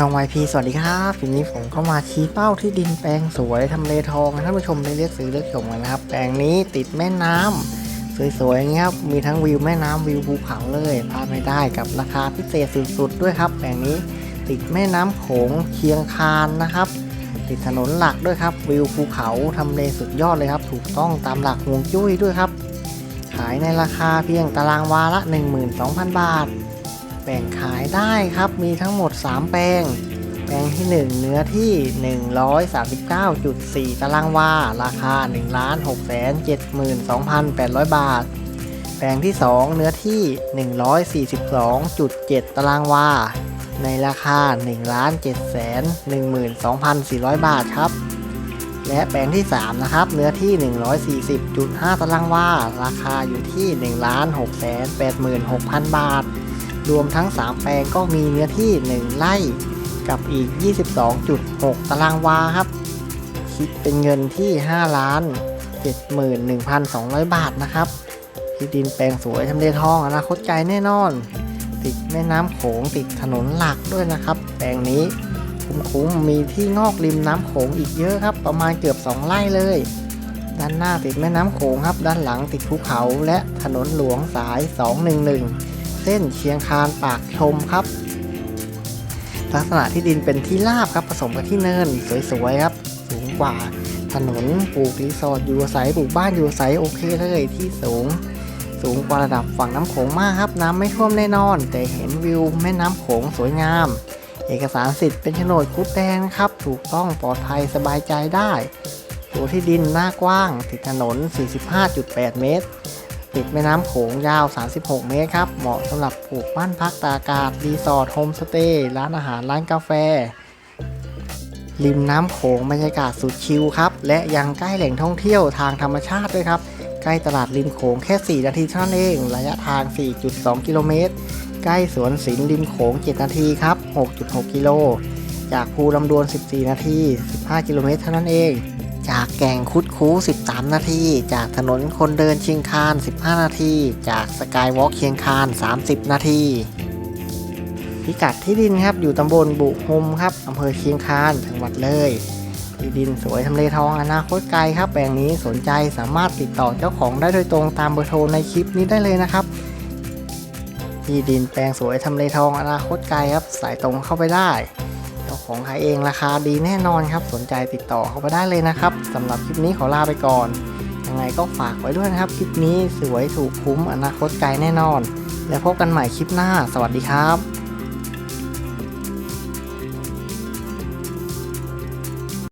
ช่อง YP สวัสดีครับทีนี้ผมก็มาชี้เป้าที่ดินแปลงสวยทำเลทองท่านผู้ชมได้เลือกซื้อเลือกชมกันนะครับ แปลงนี้ติดแม่น้ำสวยๆอย่างเงี้ยครับมีทั้งวิวแม่น้ำวิวภูเขาเลยพลาดไม่ได้กับราคาพิเศษสุดๆด้วยครับ แปลงนี้ติดแม่น้ำโขงเคียงคานนะครับ ติดถนนหลักด้วยครับ วิวภูเขาทำเลสุดยอดเลยครับ ถูกต้องตามหลักฮวงจุ้ยด้วยครับ ขายในราคาเพียงตารางวาละ 12,000 บาท แบ่งขายได้ครับ มีทั้งหมด 3 แปลง แปลงที่ 1 เนื้อที่ 139.4 ตารางวา ราคา 1 6 7 2 8 0 0 บาท แปลงที่ 2 เนื้อที่ 142.7 ตารางวา ในราคา 1 7 1 2 4 0 0 บาทครับและแปลงที่ 3 นะครับ เนื้อที่ 140.5 ตารางวา ราคาอยู่ที่ 1 6 8 6 0 0 0 บาท รวมทั้ง 3 แปลงก็มีเนื้อที่ 1 ไร่กับอีก 22.6 ตารางวาครับ คิดเป็นเงินที่ 5 ล้าน 71,200 บาทนะครับที่ดินแปลงสวยทำเลทองอนาคตไกลแน่นอน ติดแม่น้ำโขงติดถนนหลักด้วยนะครับ แปลงนี้คุ้มๆมีที่นอกริมน้ำโขงอีกเยอะครับ ประมาณเกือบ 2 ไร่เลย ด้านหน้าติดแม่น้ำโขงครับ ด้านหลังติดภูเขาและถนนหลวงสาย 211 เส้นเชียงคานปากชมครับ ลักษณะที่ดินเป็นที่ราบครับผสมกับที่เนินสวยๆครับ สูงกว่าถนนปลูกรีสอร์ทอยู่อาศัยปลูกบ้านอยู่อาศัยโอเคเลยที่สูง สูงกว่าระดับฝั่งน้ำโขงมากครับ น้ำไม่ท่วมแน่นอน แต่เห็นวิวแม่น้ำโขงสวยงาม เอกสารสิทธิ์เป็นโฉนดคุดแดงนครับ ถูกต้องปลอดภัยสบายใจได้ ตัวที่ดินหน้ากว้าง ติดถนน 45.8 เมตร ติดแม่น้ำโขงยาว 36 เมตรครับ เหมาะสำหรับปลูกบ้านพักตากอากาศ รีสอร์ทโฮมสเตย์ ร้านอาหาร ร้านกาแฟ ริมน้ำโขงบรรยากาศสุดชิลครับ และยังใกล้แหล่งท่องเที่ยวทางธรรมชาติด้วยครับ ใกล้ตลาดริมโขงแค่ 4 นาทีเท่านั้นเอง ระยะทาง 4.2 กิโลเมตร ใกล้สวนศิลป์ริมโขง 7 นาทีครับ 6.6 กิโล จากภูลำดวน 14 นาที 15 กิโลเมตรเท่านั้นเอง จากแก่งคุดคู 13 นาที จากถนนคนเดินเชียงคาน 15 นาที จากสกายวอล์กเชียงคาน 30 นาทีพิกัดที่ดินครับอยู่ตำบลบุหมครับอำเภอเชียงคานจังหวัดเลยที่ดินสวยทำเลทองอนาคตไกลครับแปลงนี้สนใจสามารถติดต่อเจ้าของได้โดยตรงตามเบอร์โทรในคลิปนี้ได้เลยนะครับที่ดินแปลงสวยทำเลทองอนาคตไกลครับ สายตรงเข้าไปได้ ของขายเองราคาดีแน่นอนครับ สนใจติดต่อเข้าไปได้เลยนะครับสำหรับคลิปนี้ขอลาไปก่อนยังไงก็ฝากไว้ด้วยนะครับ คลิปนี้สวยถูกคุ้มอนาคตไกลแน่นอน แล้วพบกันใหม่คลิปหน้า สวัสดีครับ